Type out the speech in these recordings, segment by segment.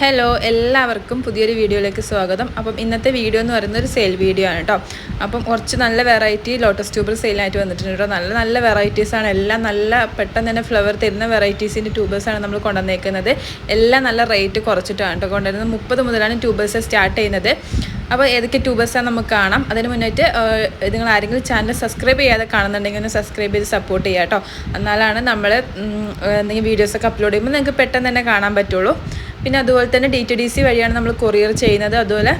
Hello എല്ലാവർക്കും പുതിയൊരു വീഡിയോയിലേക്ക് സ്വാഗതം. അപ്പം ഇന്നത്തെ വീഡിയോ എന്ന് പറയുന്നത് ഒരു സെയിൽ വീഡിയോ ആണ് കേട്ടോ അപ്പം കുറച്ച് നല്ല വെറൈറ്റി ലോട്ടസ് ട്യൂബർ സെയിലായിട്ട് വന്നിട്ടുണ്ട് കേട്ടോ നല്ല നല്ല വെറൈറ്റീസാണ് എല്ലാം നല്ല പെട്ടെന്ന് തന്നെ ഫ്ലവർ തരുന്ന വെറൈറ്റീസിന്റെ ട്യൂബേഴ്സാണ് നമ്മൾ കൊണ്ടുവന്നേക്കുന്നത്. എല്ലാം നല്ല റേറ്റ് കുറച്ചിട്ടാണ് കേട്ടോ കൊണ്ടുവരുന്നത്. മുപ്പത് മുതലാണ് ട്യൂബേഴ്സ് സ്റ്റാർട്ട് ചെയ്യുന്നത്. അപ്പോൾ ഏതൊക്കെ ട്യൂബേഴ്സാണ് നമുക്ക് കാണാം. അതിന് മുന്നായിട്ട് നിങ്ങൾ ആരെങ്കിലും ചാനൽ സബ്സ്ക്രൈബ് ചെയ്യാതെ കാണുന്നുണ്ടെങ്കിൽ ഒന്ന് സബ്സ്ക്രൈബ് ചെയ്ത് സപ്പോർട്ട് ചെയ്യുക കേട്ടോ എന്നാലാണ് നമ്മൾ എന്തെങ്കിലും വീഡിയോസൊക്കെ അപ്ലോഡ് ചെയ്യുമ്പോൾ നിങ്ങൾക്ക് പെട്ടെന്ന് തന്നെ കാണാൻ പറ്റുള്ളൂ. പിന്നെ അതുപോലെ തന്നെ ഡി ടി ഡി സി വഴിയാണ് നമ്മൾ കൊറിയർ ചെയ്യുന്നത്. അതുപോലെ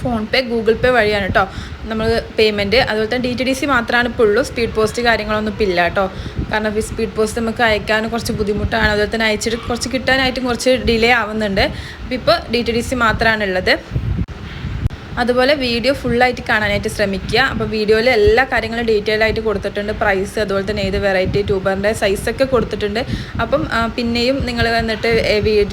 ഫോൺ പേ ഗൂഗിൾ പേ വഴിയാണ് കേട്ടോ നമ്മൾ പേയ്മെന്റ് അതുപോലെ തന്നെ ഡി ടി ഡി സി മാത്രമാണ് ഇപ്പോൾ ഉള്ളൂ. സ്പീഡ് പോസ്റ്റ് കാര്യങ്ങളൊന്നും ഇപ്പം ഇല്ല കേട്ടോ കാരണം ഈ സ്പീഡ് പോസ്റ്റ് നമുക്ക് അയക്കാൻ കുറച്ച് ബുദ്ധിമുട്ടാണ്. അതുപോലെ തന്നെ അയച്ചിട്ട് കുറച്ച് കിട്ടാനായിട്ടും കുറച്ച് ഡിലേ ആവുന്നുണ്ട്. അപ്പോൾ ഇപ്പോൾ ഡി ടി ഡി സി മാത്രമാണ് ഉള്ളത്. അതുപോലെ വീഡിയോ ഫുള്ളായിട്ട് കാണാനായിട്ട് ശ്രമിക്കുക. അപ്പോൾ വീഡിയോയിൽ എല്ലാ കാര്യങ്ങളും ഡീറ്റെയിൽ ആയിട്ട് കൊടുത്തിട്ടുണ്ട്. പ്രൈസ് അതുപോലെ തന്നെ ഏത് വെറൈറ്റി ട്യൂബറിന്റെ സൈസൊക്കെ കൊടുത്തിട്ടുണ്ട്. അപ്പം പിന്നെയും നിങ്ങൾ വന്നിട്ട്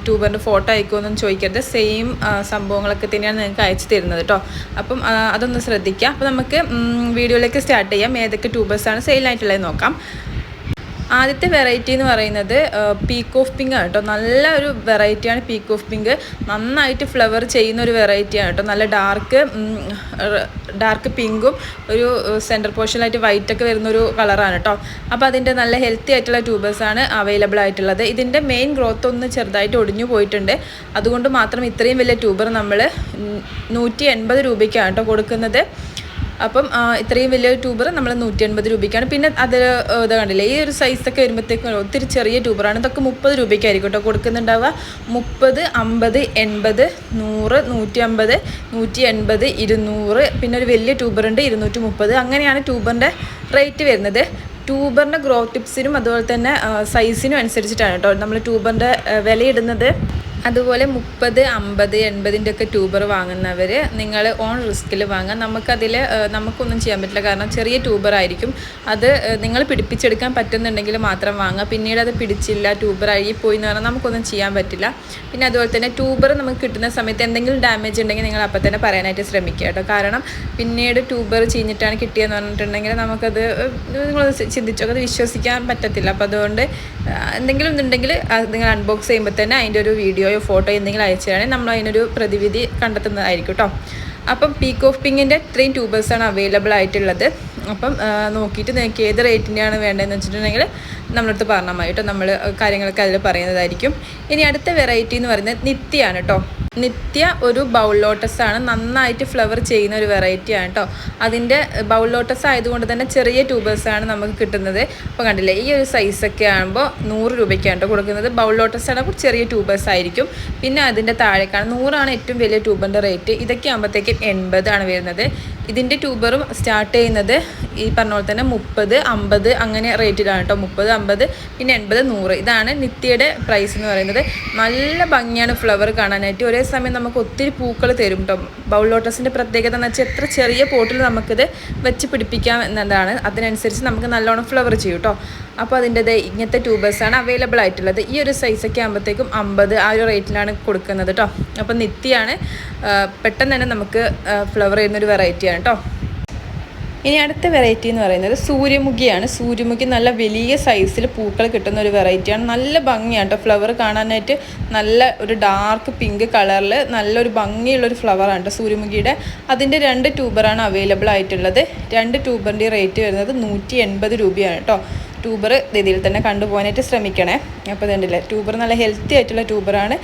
ട്യൂബറിന്റെ ഫോട്ടോ അയക്കുമെന്നും ചോദിക്കരുത്. സെയിം സംഭവങ്ങളൊക്കെ തന്നെയാണ് നിങ്ങൾക്ക് അയച്ചു തരുന്നത് കേട്ടോ അപ്പം അതൊന്ന് ശ്രദ്ധിക്കുക. അപ്പോൾ നമുക്ക് വീഡിയോയിലേക്ക് സ്റ്റാർട്ട് ചെയ്യാം. ഏതൊക്കെ ട്യൂബേഴ്സാണ് സെയിലായിട്ടുള്ളത് നോക്കാം. ആദ്യത്തെ വെറൈറ്റി എന്ന് പറയുന്നത് പീക്ക് ഓഫ് പിങ്ക് ആണ് കേട്ടോ. നല്ല ഒരു വെറൈറ്റിയാണ് പീക്ക് ഓഫ് പിങ്ക് നന്നായിട്ട് ഫ്ലവർ ചെയ്യുന്ന ഒരു വെറൈറ്റിയാണ് കേട്ടോ. നല്ല ഡാർക്ക് ഡാർക്ക് പിങ്കും ഒരു സെന്റർ പോർഷനിലായിട്ട് വൈറ്റ് ഒക്കെ വരുന്ന ഒരു കളറാണ് കേട്ടോ. അപ്പോൾ അതിന്റെ നല്ല ഹെൽത്തി ആയിട്ടുള്ള ട്യൂബേഴ്സാണ് അവൈലബിൾ ആയിട്ടുള്ളത്. ഇതിന്റെ മെയിൻ ഗ്രോത്ത് ഒന്ന് ചെറുതായിട്ട് ഒടിഞ്ഞു പോയിട്ടുണ്ട്. അതുകൊണ്ട് മാത്രം ഇത്രയും വലിയ ട്യൂബർ നമ്മൾ നൂറ്റി എൺപത് രൂപയ്ക്കാണ് കേട്ടോ കൊടുക്കുന്നത്. അപ്പം ഇത്രയും വലിയ ട്യൂബർ നമ്മൾ നൂറ്റി അൻപത് രൂപയ്ക്കാണ്. പിന്നെ അത് ഇത് കണ്ടില്ലേ ഈ ഒരു സൈസൊക്കെ വരുമ്പോഴത്തേക്കും ഒത്തിരി ചെറിയ ട്യൂബറാണ്. ഇതൊക്കെ മുപ്പത് രൂപയ്ക്കായിരിക്കും കേട്ടോ കൊടുക്കുന്നുണ്ടാവുക. മുപ്പത് അമ്പത് എൺപത് നൂറ് നൂറ്റി അമ്പത് നൂറ്റി എൺപത് ഇരുന്നൂറ് പിന്നെ ഒരു വലിയ ട്യൂബറുണ്ട് ഇരുന്നൂറ്റി മുപ്പത് അങ്ങനെയാണ് ട്യൂബറിന്റെ റേറ്റ് വരുന്നത്. ട്യൂബറിന്റെ ഗ്രോ ടിപ്സിനും അതുപോലെ തന്നെ സൈസിനും അനുസരിച്ചിട്ടാണ് കേട്ടോ നമ്മൾ ട്യൂബറിന്റെ വിലയിടുന്നത്. അതുപോലെ മുപ്പത് അമ്പത് എൺപതിന്റെ ഒക്കെ ട്യൂബർ വാങ്ങുന്നവർ നിങ്ങൾ ഓൺ റിസ്കിൽ വാങ്ങാം നമുക്കതിൽ നമുക്കൊന്നും ചെയ്യാൻ പറ്റില്ല. കാരണം ചെറിയ ട്യൂബർ ആയിരിക്കും. അത് നിങ്ങൾ പിടിപ്പിച്ചെടുക്കാൻ പറ്റുന്നുണ്ടെങ്കിൽ മാത്രം വാങ്ങുക. പിന്നീട് അത് പിടിച്ചില്ല ട്യൂബർ അഴുകിപ്പോയി എന്ന് പറഞ്ഞാൽ നമുക്കൊന്നും ചെയ്യാൻ പറ്റില്ല. പിന്നെ അതുപോലെ തന്നെ ട്യൂബർ നമുക്ക് കിട്ടുന്ന സമയത്ത് എന്തെങ്കിലും ഡാമേജ് ഉണ്ടെങ്കിൽ നിങ്ങൾ അപ്പം തന്നെ പറയാനായിട്ട് ശ്രമിക്കുക കേട്ടോ. കാരണം പിന്നീട് ട്യൂബർ ചീഞ്ഞിട്ടാണ് കിട്ടിയെന്ന് പറഞ്ഞിട്ടുണ്ടെങ്കിൽ നമുക്കത് നിങ്ങൾ ചിന്തിച്ചോ? അത് വിശ്വസിക്കാൻ പറ്റത്തില്ല. അപ്പോൾ അതുകൊണ്ട് എന്തെങ്കിലും ഉണ്ടെങ്കിൽ നിങ്ങൾ അൺബോക്സ് ചെയ്യുമ്പോൾ തന്നെ അതിന്റെ ഒരു വീഡിയോയോ ഫോട്ടോ എന്തെങ്കിലും അയച്ചാണെങ്കിൽ നമ്മൾ അതിനൊരു പ്രതിവിധി കണ്ടെത്തുന്നതായിരിക്കും കേട്ടോ. അപ്പം പീക്ക് ഓഫ് പിങ്ങിന്റെ ഇത്രയും ട്യൂബേഴ്സാണ് അവൈലബിൾ ആയിട്ടുള്ളത്. അപ്പം നോക്കിയിട്ട് നിങ്ങൾക്ക് ഏത് റേറ്റിന്റെയാണ് വേണ്ടതെന്ന് വെച്ചിട്ടുണ്ടെങ്കിൽ നമ്മളടുത്ത് പറഞ്ഞാൽ മതി കേട്ടോ. നമ്മൾ കാര്യങ്ങളൊക്കെ അതിൽ പറയുന്നതായിരിക്കും. ഇനി അടുത്ത വെറൈറ്റി എന്ന് പറയുന്നത് നിത്യയാണ് കേട്ടോ. നിത്യ ഒരു ബൗൾ ലോട്ടസ് ആണ് നന്നായിട്ട് ഫ്ലവർ ചെയ്യുന്ന ഒരു വെറൈറ്റി ആണ് കേട്ടോ അതിന്റെ ബൗൾ ലോട്ടസ് ആയതുകൊണ്ട് തന്നെ ചെറിയ ട്യൂബേഴ്സ് ആണ് നമുക്ക് കിട്ടുന്നത്. അപ്പോൾ കണ്ടില്ലേ ഈ ഒരു സൈസൊക്കെ ആകുമ്പോൾ നൂറ് രൂപയ്ക്കാണ് കേട്ടോ കൊടുക്കുന്നത്. ബൗൾ ലോട്ടസ് ആണെങ്കിൽ ചെറിയ ട്യൂബേഴ്സ് ആയിരിക്കും. പിന്നെ അതിന്റെ താഴേക്കാണ് നൂറാണ് ഏറ്റവും വലിയ ട്യൂബിന്റെ റേറ്റ് ഇതൊക്കെ ആകുമ്പോഴത്തേക്കും എൺപതാണ് വരുന്നത്. ഇതിന്റെ ട്യൂബറും സ്റ്റാർട്ട് ചെയ്യുന്നത് ഈ പറഞ്ഞ പോലെ തന്നെ മുപ്പത് അമ്പത് അങ്ങനെ റേറ്റിലാണ് കേട്ടോ. മുപ്പത് അമ്പത് പിന്നെ എൺപത് നൂറ്. ഇതാണ് നിത്യയുടെ പ്രൈസ് എന്ന് പറയുന്നത്. നല്ല ഭംഗിയാണ് ഫ്ലവർ കാണാനായിട്ട്. ഒരേ സമയം നമുക്ക് ഒത്തിരി പൂക്കൾ തരും കേട്ടോ. ബൗൾ ലോട്ടസിന്റെ പ്രത്യേകത എന്ന് വെച്ചാൽ എത്ര ചെറിയ പോട്ടിൽ നമുക്കിത് വെച്ച് പിടിപ്പിക്കാം എന്നതാണ്. അതിനനുസരിച്ച് നമുക്ക് നല്ലോണം ഫ്ലവർ ചെയ്യും കേട്ടോ. അപ്പോൾ അതിന്റെത് ഇങ്ങനത്തെ ട്യൂബേഴ്സാണ് അവൈലബിൾ ആയിട്ടുള്ളത്. ഈ ഒരു സൈസൊക്കെ ആകുമ്പോഴത്തേക്കും അമ്പത് ആ ഒരു റേറ്റിലാണ് കൊടുക്കുന്നത് കേട്ടോ. അപ്പോൾ നിത്യയാണ് പെട്ടെന്ന് തന്നെ നമുക്ക് ഫ്ലവർ ചെയ്യുന്നൊരു വെറൈറ്റിയാണ് കേട്ടോ. ഇനി അടുത്ത വെറൈറ്റി എന്ന് പറയുന്നത് സൂര്യമുഖിയാണ്. സൂര്യമുഖി നല്ല വലിയ സൈസിൽ പൂക്കൾ കിട്ടുന്ന ഒരു വെറൈറ്റിയാണ് നല്ല ഭംഗിയാണ് കേട്ടോ ഫ്ലവർ കാണാനായിട്ട് നല്ല ഒരു ഡാർക്ക് പിങ്ക് കളറിൽ നല്ലൊരു ഭംഗിയുള്ളൊരു ഫ്ലവറാണ് കേട്ടോ സൂര്യമുഖിയുടെ. അതിന്റെ രണ്ട് ട്യൂബറാണ് അവൈലബിൾ ആയിട്ടുള്ളത്. രണ്ട് ട്യൂബറിന്റെ റേറ്റ് വരുന്നത് നൂറ്റി എൺപത് രൂപയാണ് കേട്ടോ ട്യൂബർ രീതിയിൽ തന്നെ കണ്ടുപോകാനായിട്ട് ശ്രമിക്കണേ. അപ്പോൾ ഇതുണ്ടല്ലേ ട്യൂബർ നല്ല ഹെൽത്തി ആയിട്ടുള്ള ട്യൂബറാണ്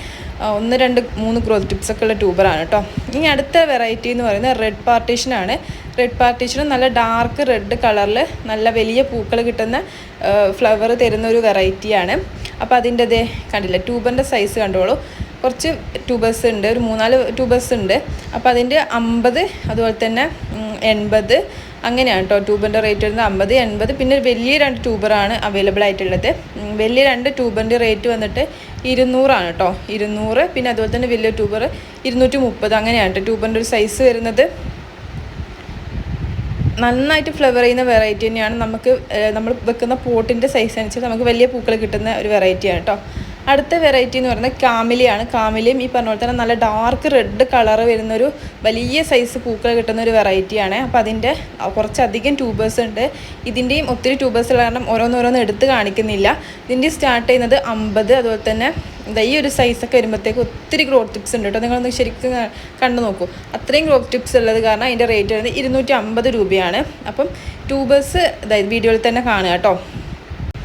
ഒന്ന് രണ്ട് മൂന്ന് ഗ്രോത്ത് ടിപ്സൊക്കെ ഉള്ള ട്യൂബറാണ് കേട്ടോ ഇനി അടുത്ത വെറൈറ്റി എന്ന് പറയുന്നത് റെഡ് പാർട്ടീഷനാണ് റെഡ് പാർട്ടീഷനും നല്ല ഡാർക്ക് റെഡ് കളറിൽ നല്ല വലിയ പൂക്കൾ കിട്ടുന്ന ഫ്ലവർ തരുന്ന ഒരു വെറൈറ്റിയാണ് അപ്പോൾ അതിന്റെ അതേ കണ്ടില്ല ട്യൂബറിന്റെ സൈസ് കണ്ടോളൂ. കുറച്ച് ട്യൂബേഴ്സ് ഉണ്ട് ഒരു മൂന്നാൽ ട്യൂബേഴ്സ് ഉണ്ട്. അപ്പോൾ അതിന്റെ അമ്പത് അതുപോലെ തന്നെ എൺപത് അങ്ങനെയാണ് കേട്ടോ ട്യൂബറിന്റെ റേറ്റ് വരുന്നത് അമ്പത് എൺപത്. പിന്നെ വലിയ രണ്ട് ട്യൂബറാണ് അവൈലബിൾ ആയിട്ടുള്ളത്. വലിയ രണ്ട് ട്യൂബറിന്റെ റേറ്റ് വന്നിട്ട് ഇരുന്നൂറാണ് കേട്ടോ ഇരുന്നൂറ് പിന്നെ അതുപോലെ തന്നെ വലിയ ട്യൂബർ ഇരുന്നൂറ്റി മുപ്പത് അങ്ങനെയാണ് കേട്ടോ ട്യൂബറിന്റെ ഒരു സൈസ് വരുന്നത്. നന്നായിട്ട് ഫ്ലവർ ചെയ്യുന്ന വെറൈറ്റി തന്നെയാണ്. നമുക്ക് നമ്മൾ വെക്കുന്ന പോട്ടിന്റെ സൈസ് അനുസരിച്ച് നമുക്ക് വലിയ പൂക്കൾ കിട്ടുന്ന ഒരു വെറൈറ്റിയാണ് കേട്ടോ അടുത്ത വെറൈറ്റി എന്ന് പറയുന്നത് കാമിലിയാണ്. കാമിലിയും ഈ പറഞ്ഞ പോലെ തന്നെ നല്ല ഡാർക്ക് റെഡ് കളർ വരുന്നൊരു വലിയ സൈസ് പൂക്കൾ കിട്ടുന്ന ഒരു വെറൈറ്റിയാണ് അപ്പോൾ അതിന്റെ കുറച്ചധികം ട്യൂബേഴ്സ് ഉണ്ട്. ഇതിന്റെയും ഒത്തിരി ട്യൂബേഴ്സ് ഉള്ള കാരണം ഓരോന്നോരോന്ന് എടുത്ത് കാണിക്കുന്നില്ല. ഇതിന്റെ സ്റ്റാർട്ട് ചെയ്യുന്നത് അമ്പത് അതുപോലെ തന്നെ ഇതാ ഈ ഒരു സൈസൊക്കെ വരുമ്പോഴത്തേക്ക് ഒത്തിരി ഗ്രോത്ത് ടിപ്സ് ഉണ്ട് കേട്ടോ നിങ്ങളൊന്ന് ശരിക്കും കണ്ടു നോക്കൂ. അത്രയും ഗ്രോത്ത് ടിപ്സ് ഉള്ളത് കാരണം അതിന്റെ റേറ്റ് വരുന്നത് ഇരുന്നൂറ്റി അമ്പത് രൂപയാണ്. അപ്പം ട്യൂബേഴ്സ് വീഡിയോയിൽ തന്നെ കാണുക കേട്ടോ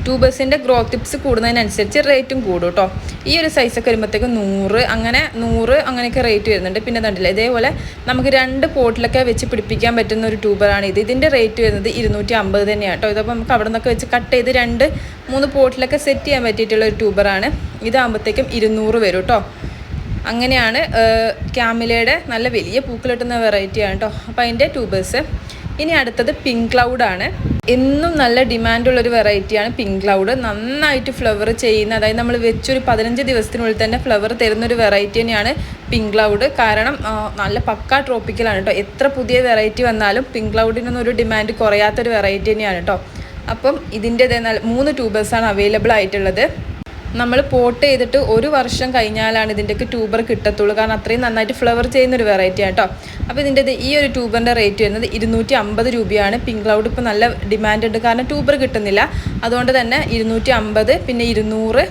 ട്യൂബേഴ്സിന്റെ ഗ്രോത്ത് ടിപ്സ് കൂടുന്നതിനനുസരിച്ച് റേറ്റും കൂടും കേട്ടോ ഈ ഒരു സൈസൊക്കെ വരുമ്പോഴത്തേക്ക് നൂറ് അങ്ങനെ നൂറ് അങ്ങനെയൊക്കെ റേറ്റ് വരുന്നുണ്ട്. പിന്നെ കണ്ടില്ല ഇതേപോലെ നമുക്ക് രണ്ട് പോട്ടിലൊക്കെ വെച്ച് പിടിപ്പിക്കാൻ പറ്റുന്ന ഒരു ട്യൂബറാണ് ഇത്. ഇതിന്റെ റേറ്റ് വരുന്നത് ഇരുന്നൂറ്റി അമ്പത് തന്നെയാണ് കേട്ടോ ഇതപ്പോൾ നമുക്ക് അവിടെ നിന്നൊക്കെ വെച്ച് കട്ട് ചെയ്ത് രണ്ട് മൂന്ന് പോട്ടിലൊക്കെ സെറ്റ് ചെയ്യാൻ പറ്റിയിട്ടുള്ള ഒരു ട്യൂബറാണ് ഇതാകുമ്പോഴത്തേക്കും ഇരുന്നൂറ് വരും കേട്ടോ അങ്ങനെയാണ് ക്യാമിലയുടെ നല്ല വലിയ പൂക്കൾ കിട്ടുന്ന വെറൈറ്റിയാണ് കേട്ടോ അപ്പോൾ അതിന്റെ ട്യൂബേഴ്സ് ഇനി അടുത്തത് പിങ്ക് ക്ലൗഡാണ് എന്നും നല്ല ഡിമാൻഡുള്ള ഒരു വെറൈറ്റിയാണ് പിങ്ക് ക്ലൗഡ്. നന്നായിട്ട് ഫ്ലവർ ചെയ്യുന്ന അതായത് നമ്മൾ വെച്ചൊരു പതിനഞ്ച് ദിവസത്തിനുള്ളിൽ തന്നെ ഫ്ലവർ തരുന്നൊരു വെറൈറ്റി തന്നെയാണ് പിങ്ക് ക്ലൗഡ്. കാരണം നല്ല പക്ക ട്രോപ്പിക്കലാണ് കേട്ടോ എത്ര പുതിയ വെറൈറ്റി വന്നാലും പിങ്ക് ക്ലൗഡിനൊന്നും ഒരു ഡിമാൻഡ് കുറയാത്തൊരു വെറൈറ്റി തന്നെയാണ് കേട്ടോ അപ്പം ഇതിന്റെ മൂന്ന് ട്യൂബേഴ്സാണ് അവൈലബിൾ ആയിട്ടുള്ളത് നമ്മൾ പോട്ട് ചെയ്തിട്ട് ഒരു വർഷം കഴിഞ്ഞാലാണ് ഇതിന്റെയൊക്കെ ട്യൂബർ കിട്ടത്തുള്ളൂ. കാരണം അത്രയും നന്നായിട്ട് ഫ്ലവർ ചെയ്യുന്ന ഒരു വെറൈറ്റി ആണ് കേട്ടോ അപ്പോൾ ഇതിന്റെ ഈ ഒരു ട്യൂബറിന്റെ റേറ്റ് വരുന്നത് ഇരുന്നൂറ്റി അമ്പത് രൂപയാണ്. പിങ്ക് ക്ലൗഡ് ഇപ്പോൾ നല്ല ഡിമാൻഡ് ഉണ്ട്. കാരണം ട്യൂബർ കിട്ടുന്നില്ല. അതുകൊണ്ട് തന്നെ ഇരുന്നൂറ്റി അമ്പത് പിന്നെ ഇരുന്നൂറ്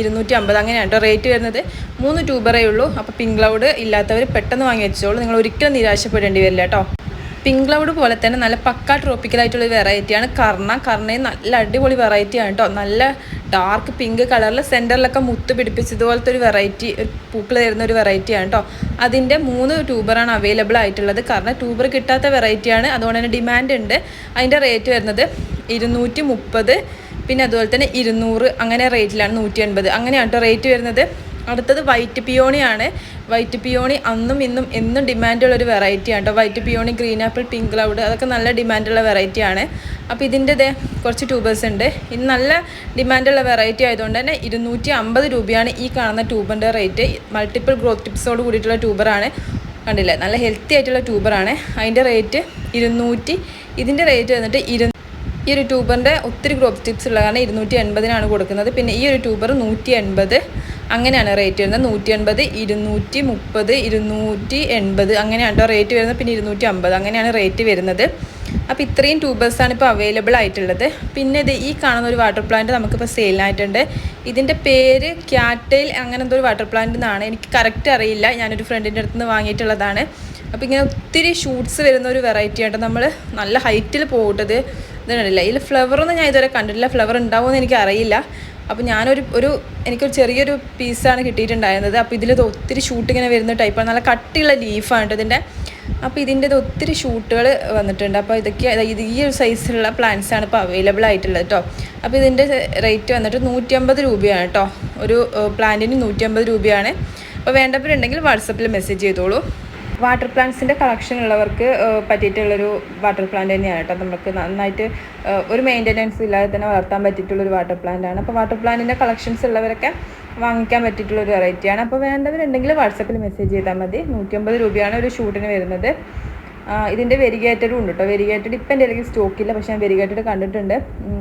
ഇരുന്നൂറ്റി അമ്പത് അങ്ങനെയാണ് കേട്ടോ റേറ്റ് വരുന്നത്. മൂന്ന് ട്യൂബറേ ഉള്ളൂ. അപ്പോൾ പിങ്ക് ക്ലൗഡ് ഇല്ലാത്തവർ പെട്ടെന്ന് വാങ്ങി വെച്ചോളൂ. നിങ്ങൾ ഒരിക്കലും നിരാശപ്പെടേണ്ടി വരില്ല കേട്ടോ പിങ്ക് ക്ലൗഡ് പോലെ തന്നെ നല്ല പക്ക ട്രോപ്പിക്കൽ ആയിട്ടുള്ള വെറൈറ്റിയാണ് കർണ കർണയും നല്ല അടിപൊളി വെറൈറ്റിയാണ് കേട്ടോ നല്ല ഡാർക്ക് പിങ്ക് കളറിൽ സെന്ററിലൊക്കെ മുത്ത് പിടിപ്പിച്ചതുപോലത്തെ ഒരു വെറൈറ്റി പൂക്കൾ തരുന്ന ഒരു വെറൈറ്റിയാണ് കേട്ടോ അതിന്റെ മൂന്ന് ട്യൂബറാണ് അവൈലബിൾ ആയിട്ടുള്ളത്. കാരണം ട്യൂബർ കിട്ടാത്ത വെറൈറ്റിയാണ് അതുകൊണ്ട് തന്നെ ഡിമാൻഡ് ഉണ്ട്. അതിന്റെ റേറ്റ് വരുന്നത് ഇരുന്നൂറ്റി മുപ്പത് പിന്നെ അതുപോലെ തന്നെ ഇരുന്നൂറ് അങ്ങനെ റേറ്റിലാണ് നൂറ്റി അങ്ങനെയാണ് കേട്ടോ റേറ്റ് വരുന്നത്. അടുത്തത് വൈറ്റ് പിയോണിയാണ്. വൈറ്റ് പിയോണി അന്നും ഇന്നും എന്നും ഡിമാൻഡുള്ള ഒരു വെറൈറ്റി ആണ് കേട്ടോ white peony green apple pink cloud അതൊക്കെ നല്ല ഡിമാൻഡുള്ള വെറൈറ്റി ആണ്. അപ്പോൾ ഇതിന്റെ കുറച്ച് ട്യൂബേഴ്സ് ഉണ്ട്. ഇത് നല്ല ഡിമാൻഡുള്ള വെറൈറ്റി ആയതുകൊണ്ട് തന്നെ ഇരുന്നൂറ്റി അമ്പത് രൂപയാണ് ഈ കാണുന്ന ട്യൂബിന്റെ റേറ്റ് മൾട്ടിപ്പിൾ ഗ്രോത്ത് ടിപ്സോട് കൂടിയിട്ടുള്ള ട്യൂബറാണ് കണ്ടില്ലേ? നല്ല ഹെൽത്തി ആയിട്ടുള്ള ട്യൂബറാണ് അതിന്റെ റേറ്റ് ഇരുന്നൂറ്റി ഇതിന്റെ റേറ്റ് വന്നിട്ട് ഇരു ഈ ഒരു ട്യൂബറിന്റെ ഒത്തിരി ഗ്രോപ്പ് ടിപ്സ് ഉള്ള കാരണം ഇരുന്നൂറ്റി എൺപതിനാണ് കൊടുക്കുന്നത്. പിന്നെ ഈ ഒരു ട്യൂബർ നൂറ്റി എൺപത് അങ്ങനെയാണ് റേറ്റ് വരുന്നത്. നൂറ്റി എൺപത് ഇരുന്നൂറ്റി മുപ്പത് ഇരുന്നൂറ്റി എൺപത് അങ്ങനെയാണ് കേട്ടോ റേറ്റ് വരുന്നത്. പിന്നെ ഇരുന്നൂറ്റി അമ്പത് അങ്ങനെയാണ് റേറ്റ് വരുന്നത്. അപ്പോൾ ഇത്രയും ട്യൂബേഴ്സാണ് ഇപ്പോൾ അവൈലബിൾ ആയിട്ടുള്ളത്. പിന്നെ ഇത് ഈ കാണുന്ന ഒരു വാട്ടർ പ്ലാന്റ് നമുക്കിപ്പോൾ സെയിലിനായിട്ടുണ്ട്. ഇതിന്റെ പേര് ക്യാറ്റൈൽ അങ്ങനെ എന്തോ ഒരു വാട്ടർ പ്ലാന്റ് എന്നാണ്. എനിക്ക് കറക്റ്റ് അറിയില്ല. ഞാനൊരു ഫ്രണ്ടിന്റെ അടുത്ത് നിന്ന് വാങ്ങിയിട്ടുള്ളതാണ്. അപ്പോൾ ഇങ്ങനെ ഒത്തിരി ഷൂട്ട്സ് വരുന്ന ഒരു വെറൈറ്റി ആയിട്ട് നമ്മൾ നല്ല ഹൈറ്റിൽ പോകട്ടത് ഇത് കണ്ടില്ല ഇതിൽ ഫ്ലവറൊന്നും ഞാൻ ഇതുവരെ കണ്ടിട്ടില്ല. ഫ്ലവർ ഉണ്ടാവുമെന്ന് എനിക്ക് അറിയില്ല അപ്പോൾ ഞാനൊരു ഒരു എനിക്കൊരു ചെറിയൊരു പീസാണ് കിട്ടിയിട്ടുണ്ടായിരുന്നത്. അപ്പോൾ ഇതിൽ ഒത്തിരി ഷൂട്ട് ഇങ്ങനെ വരുന്ന ടൈപ്പാണ് നല്ല കട്ടിയുള്ള ലീഫാണ് ഇതിന്റെ അപ്പോൾ ഇതിന്റെ ഒത്തിരി ഷൂട്ടുകൾ വന്നിട്ടുണ്ട്. അപ്പോൾ ഇതൊക്കെ ഇത് ഈ ഒരു സൈസിലുള്ള പ്ലാന്റ്സ് ആണ് ഇപ്പോൾ അവൈലബിൾ ആയിട്ടുള്ളത് കേട്ടോ അപ്പോൾ ഇതിന്റെ റേറ്റ് വന്നിട്ട് നൂറ്റമ്പത് രൂപയാണ് കേട്ടോ ഒരു പ്ലാന്റിന് നൂറ്റമ്പത് രൂപയാണ്. അപ്പോൾ വേണ്ടവരുണ്ടെങ്കിൽ വാട്സപ്പിൽ മെസ്സേജ് ചെയ്തോളൂ. വാട്ടർ പ്ലാന്റ്സിന്റെ കളക്ഷൻ ഉള്ളവർക്ക് പറ്റിയിട്ടുള്ളൊരു വാട്ടർ പ്ലാന്റ് തന്നെയാണ് കേട്ടോ. നമുക്ക് നന്നായിട്ട് ഒരു മെയിന്റനൻസ് ഇല്ലാതെ തന്നെ വളർത്താൻ പറ്റിയിട്ടുള്ളൊരു വാട്ടർ പ്ലാന്റ് ആണ്. അപ്പോൾ വാട്ടർ പ്ലാന്റിന്റെ കളക്ഷൻസ് ഉള്ളവരൊക്കെ വാങ്ങിക്കാൻ പറ്റിയിട്ടുള്ളൊരു വെറൈറ്റിയാണ് അപ്പോൾ വേണ്ടവരുണ്ടെങ്കിൽ വാട്സപ്പിൽ മെസ്സേജ് ചെയ്താൽ മതി. നൂറ്റമ്പത് രൂപയാണ് ഒരു ഷൂട്ടിന് വരുന്നത്. ഇതിന്റെ വെരിഗേറ്റഡും ഉണ്ട് കേട്ടോ. വെരിഗേറ്റഡ് ഇപ്പം എന്റെ ഇടയ്ക്ക് സ്റ്റോക്കില്ല പക്ഷേ ഞാൻ വെരിഗേറ്റഡ് കണ്ടിട്ടുണ്ട്.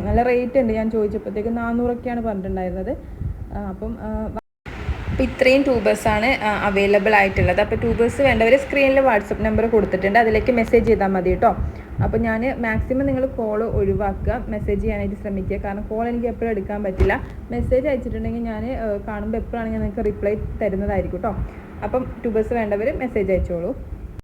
നല്ല റേറ്റ് ഉണ്ട്. ഞാൻ ചോദിച്ചപ്പോഴത്തേക്ക് നാനൂറൊക്കെയാണ് പറഞ്ഞിട്ടുണ്ടായിരുന്നത്. അപ്പം അപ്പോൾ ഇത്രയും ട്യൂബേഴ്സാണ് അവൈലബിൾ ആയിട്ടുള്ളത്. അപ്പോൾ ട്യൂബേഴ്സ് വേണ്ടവർ സ്ക്രീനിൽ വാട്സപ്പ് നമ്പർ കൊടുത്തിട്ടുണ്ട്. അതിലേക്ക് മെസ്സേജ് ചെയ്താൽ മതി കേട്ടോ അപ്പോൾ ഞാൻ മാക്സിമം നിങ്ങൾ കോൾ ഒഴിവാക്കുക. മെസ്സേജ് ചെയ്യാനായിട്ട് ശ്രമിക്കുക. കാരണം കോൾ എനിക്ക് എപ്പോഴും എടുക്കാൻ പറ്റില്ല. മെസ്സേജ് അയച്ചിട്ടുണ്ടെങ്കിൽ ഞാൻ കാണുമ്പോൾ എപ്പോഴാണെങ്കിൽ നിങ്ങൾക്ക് റിപ്ലൈ തരുന്നതായിരിക്കും കേട്ടോ അപ്പം ട്യൂബേഴ്സ് വേണ്ടവർ മെസ്സേജ് അയച്ചോളൂ.